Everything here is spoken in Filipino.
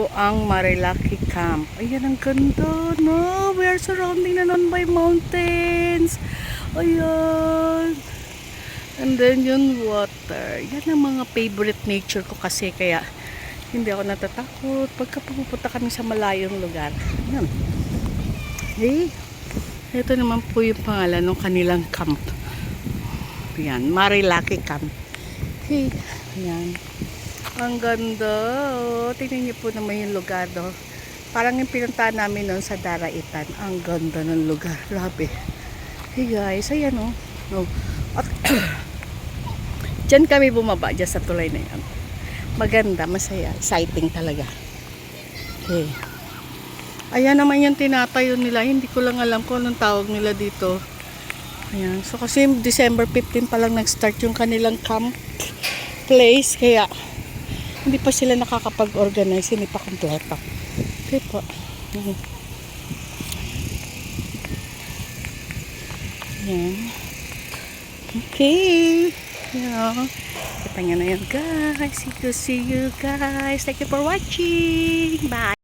po ang Marilaki Camp. Ayan, ang ganda, no? We are surrounding na nun by mountains. Ayan. And then yung water. Yan ang mga favorite nature ko kasi kaya hindi ako natatakot pagka pupunta kami sa malayong lugar. Yan. Okay. Ito naman po yung pangalan ng kanilang camp. Yan, Marilaki Camp. Okay. Yan. Ang ganda. Oh. Tingnan niyo po naman yung lugar. No? Parang yung pinuntahan namin noon sa Daraitan. Ang ganda ng lugar. Grabe. Hey guys, ayan. Oh. At Diyan kami bumaba, dyan sa tulay na yan. Maganda, masaya. Exciting talaga. Okay. Ayan naman yung tinatayo nila. Hindi ko lang alam kung anong tawag nila dito. Ayan. So kasi December 15 pa lang nag-start yung kanilang camp place. Kaya hindi pa sila nakakapag-organize. Hindi pa kompleto. Okay po. Ayan. Okay. Yeah. Kita nyo na yan guys. See you, see you guys. Thank you for watching. Bye.